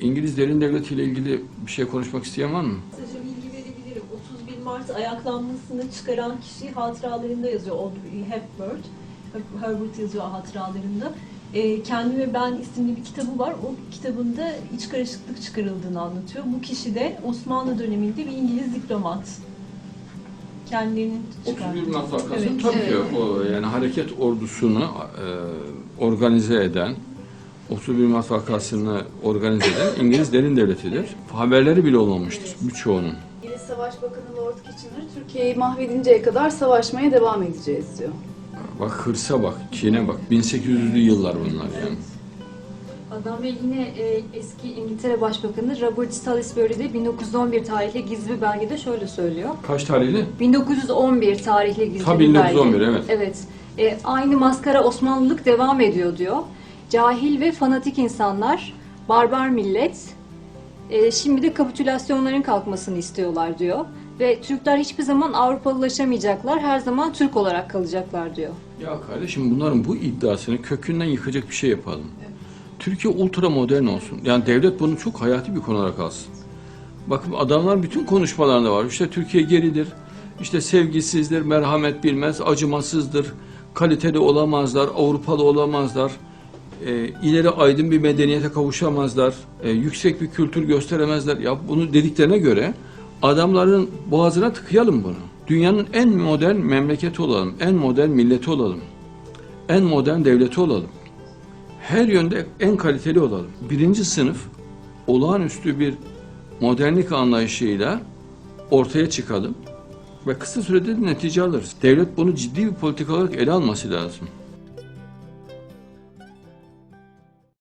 İngiliz derin devleti ile ilgili bir şey konuşmak isteyen var mı? Kısaca bilgi verebilirim. 31 Mart ayaklanmasını çıkaran kişi hatıralarında yazıyor. Audrey Hepburn. Herbert yazıyor hatıralarında. E, Kendime Ben isimli bir kitabı var. O kitabında iç karışıklık çıkarıldığını anlatıyor. Bu kişi de Osmanlı döneminde bir İngiliz diplomat. Kendilerinin 31 Mart vakası Evet, tabii ki o yani hareket ordusunu e, organize eden 31 Mart vakasını organize eden İngiliz derin devletidir. Haberleri bile olmamıştır birçoğunun. İngiliz Savaş Bakanı Lord Kitchener, Türkiye'yi mahvedinceye kadar savaşmaya devam edeceğiz diyor. Bak hırsa bak, kine bak. 1800'lü yıllar bunlar yani. Adam ve yine e, eski İngiltere Başbakanı Robert Salisbury de 1911 tarihli gizli bir belgede şöyle söylüyor. Kaç tarihli? 1911 tarihli gizli Ta bir 1911, belge. evet. Evet. E, aynı maskara Osmanlılık devam ediyor diyor. Cahil ve fanatik insanlar, barbar millet, e, şimdi de kapitülasyonların kalkmasını istiyorlar diyor. Ve Türkler hiçbir zaman Avrupalılaşamayacaklar, her zaman Türk olarak kalacaklar diyor. Ya kardeşim bunların bu iddiasını kökünden yıkacak bir şey yapalım. Türkiye ultra modern olsun. Yani devlet bunu çok hayati bir konu olarak alsın. Bakın adamlar bütün konuşmalarında var. İşte Türkiye geridir. İşte sevgisizdir, merhamet bilmez, acımasızdır. Kaliteli olamazlar, Avrupalı olamazlar. E, ileri aydın bir medeniyete kavuşamazlar. e, yüksek bir kültür gösteremezler. Ya bunu dediklerine göre adamların boğazına tıkayalım bunu. Dünyanın en modern memleketi olalım, en modern milleti olalım, en modern devleti olalım. Her yönde en kaliteli olalım. Birinci sınıf olağanüstü bir modernlik anlayışıyla ortaya çıkalım ve kısa sürede de netice alırız. Devlet bunu ciddi bir politika olarak ele alması lazım.